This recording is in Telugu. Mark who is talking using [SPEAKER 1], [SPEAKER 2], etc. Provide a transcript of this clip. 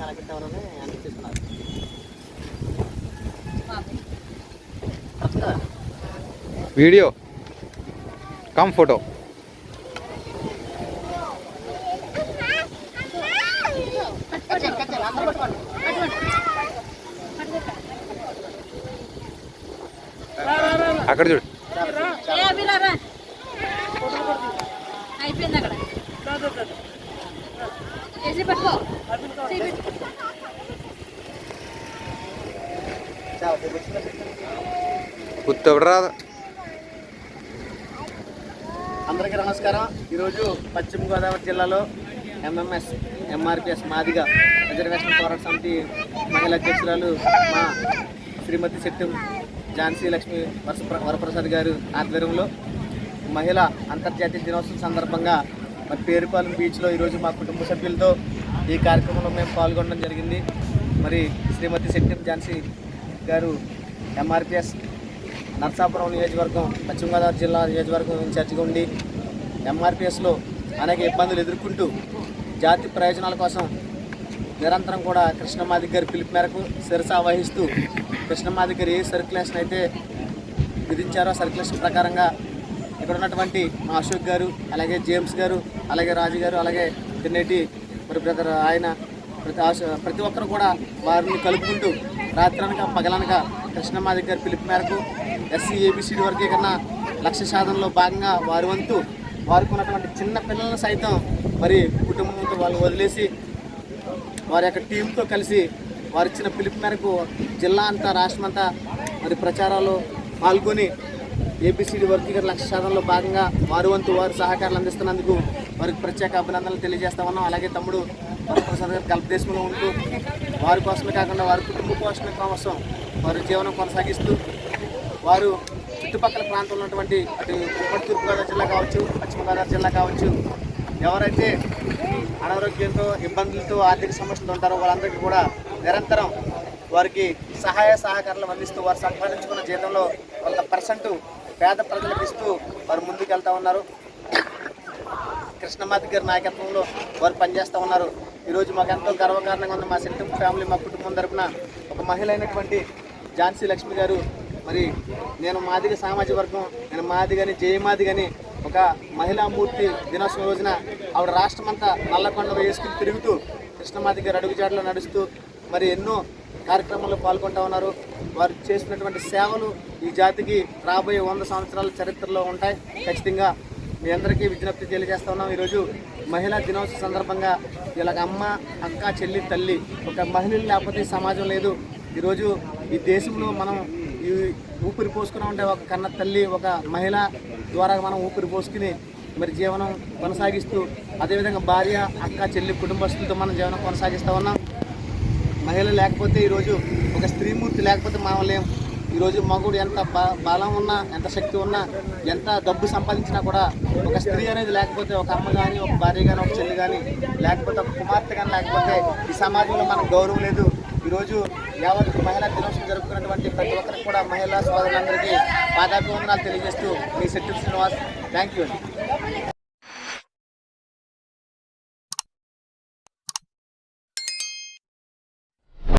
[SPEAKER 1] ఎవరని అని తీసుకున్నారు. కరెక్ట్గా
[SPEAKER 2] వీడియో. Cum photo. అక్కడ చూడు.
[SPEAKER 3] అయిపోయింది అక్కడ. వేసి పట్టుకో చేయి పెట్టు.
[SPEAKER 1] చాలా వచ్చిన
[SPEAKER 2] గుర్తు రాదు
[SPEAKER 1] అందరికీ నమస్కారం ఈరోజు పశ్చిమ గోదావరి జిల్లాలో ఎంఎంఎస్ ఎంఆర్పిఎస్ మాదిగా రిజర్వేషన్ పోరాట సమితి మహిళా అధ్యక్షురాలు మా శ్రీమతి శెట్టి ఝాన్సీ లక్ష్మి వరస వరప్రసాద్ గారు ఆధ్వర్యంలో మహిళా అంతర్జాతీయ దినోత్సవం సందర్భంగా మరి పేరుపాలెం బీచ్లో ఈరోజు మా కుటుంబ సభ్యులతో ఈ కార్యక్రమంలో మేము పాల్గొనడం జరిగింది. మరి శ్రీమతి శెట్టి ఝాన్సీ గారు ఎంఆర్పిఎస్ నర్సాపురం నియోజకవర్గం పశ్చిమ గోదావరి జిల్లా నియోజకవర్గం ఇన్ఛార్జిగా ఉండి ఎంఆర్పిఎస్లో అనేక ఇబ్బందులు ఎదుర్కొంటూ జాతి ప్రయోజనాల కోసం నిరంతరం కూడా కృష్ణమాది గారి పిలుపు మేరకు శిరస వహిస్తూ కృష్ణమాది గారు ఏ సర్క్యులేషన్ అయితే విధించారో సర్క్యులేషన్ ప్రకారంగా ఇక్కడ ఉన్నటువంటి మా అశోక్ గారు అలాగే జేమ్స్ గారు అలాగే రాజు గారు అలాగే తిన్నేటి మరి బ్రదర్ ఆయన ప్రతి ప్రతి ఒక్కరు కూడా వారిని కలుపుకుంటూ రాత్రనక పగలనక కృష్ణమాది గారి పిలుపు మేరకు ఎస్సీ ఏబిసిడి కన్నా లక్ష్య సాధనలో భాగంగా వారి వంతు వారికి ఉన్నటువంటి చిన్న పిల్లలను సైతం మరి కుటుంబంతో వాళ్ళు వదిలేసి వారి యొక్క టీంతో కలిసి వారు ఇచ్చిన పిలుపు మేరకు జిల్లా అంతా రాష్ట్రం అంతా మరి ప్రచారాలు పాల్గొని ఏపీసీడీ వర్గీకరణ లక్ష్య సాధనలో భాగంగా వారు వంతు వారు సహకారాలు అందిస్తున్నందుకు వారికి ప్రత్యేక అభినందనలు తెలియజేస్తా ఉన్నాం. అలాగే తమ్ముడు వరప్రసాద్ గారు కల్పదేశంలో ఉంటూ వారి కోసమే కాకుండా వారి కుటుంబ పోషణ కోసం వారు జీవనం కొనసాగిస్తూ వారు చుట్టుపక్కల ప్రాంతంలో ఉన్నటువంటి అటు ఉమ్మడి తూర్పుగోదావరి జిల్లా కావచ్చు పశ్చిమ గోదావరి జిల్లా కావచ్చు ఎవరైతే అనారోగ్యంతో ఇబ్బందులతో ఆర్థిక సమస్యలు ఉంటారో వాళ్ళందరికీ కూడా నిరంతరం వారికి సహాయ సహకారాలు అందిస్తూ వారు సంపాదించుకున్న జీతంలో కొంత పర్సెంట్ పేద ప్రజలకు ఇస్తూ వారు ముందుకు ఉన్నారు. కృష్ణమాతి గారి నాయకత్వంలో వారు పనిచేస్తూ ఉన్నారు. ఈరోజు మాకు ఎంతో గర్వకారణంగా ఉంది మా సెంటమ్ ఫ్యామిలీ మా కుటుంబం తరపున ఒక మహిళ అయినటువంటి ఝాన్సీ లక్ష్మి గారు. మరి నేను మాదిగ సామాజిక వర్గం నేను మాదిగని జయమాదిగని ఒక మహిళామూర్తి దినోత్సవం రోజున ఆవిడ రాష్ట్రమంతా నల్లకొండ వేసుకుని తిరుగుతూ కృష్ణమాది గారు అడుగుజాడలో నడుస్తూ మరి ఎన్నో కార్యక్రమంలో పాల్గొంటూ ఉన్నారు. వారు చేసినటువంటి సేవలు ఈ జాతికి రాబోయే వంద సంవత్సరాల చరిత్రలో ఉంటాయి. ఖచ్చితంగా మీ అందరికీ విజ్ఞప్తి తెలియజేస్తా ఉన్నాం. ఈరోజు మహిళా దినోత్సవ సందర్భంగా ఇలాగ అమ్మ అక్క చెల్లి తల్లి ఒక మహిళలు లేకపోతే సమాజం లేదు. ఈరోజు ఈ దేశంలో మనం ఈ ఊపిరి పోసుకుని ఉంటే ఒక కన్న తల్లి ఒక మహిళ ద్వారా మనం ఊపిరి పోసుకుని మరి జీవనం కొనసాగిస్తూ అదేవిధంగా భార్య అక్క చెల్లి కుటుంబస్తులతో మనం జీవనం కొనసాగిస్తూ ఉన్నాం. మహిళ లేకపోతే ఈరోజు ఒక స్త్రీమూర్తి లేకపోతే మనం లేం ఈరోజు మగుడు ఎంత బలం ఉన్నా ఎంత శక్తి ఉన్నా ఎంత డబ్బు సంపాదించినా కూడా ఒక స్త్రీ అనేది లేకపోతే ఒక అమ్మ కానీ ఒక భార్య కానీ ఒక చెల్లి కానీ లేకపోతే ఒక కుమార్తె కానీ లేకపోతే ఈ సమాజంలో మనకు గౌరవం లేదు. ఈరోజు యావత్ మహిళా దినోత్సవం జరుపుకున్నటువంటి ప్రతి ఒక్కరికి కూడా మహిళా సోదరులందరికీ పాదాభివందనాలు తెలియజేస్తూ మీ శెట్టి శ్రీనివాస్. Thank you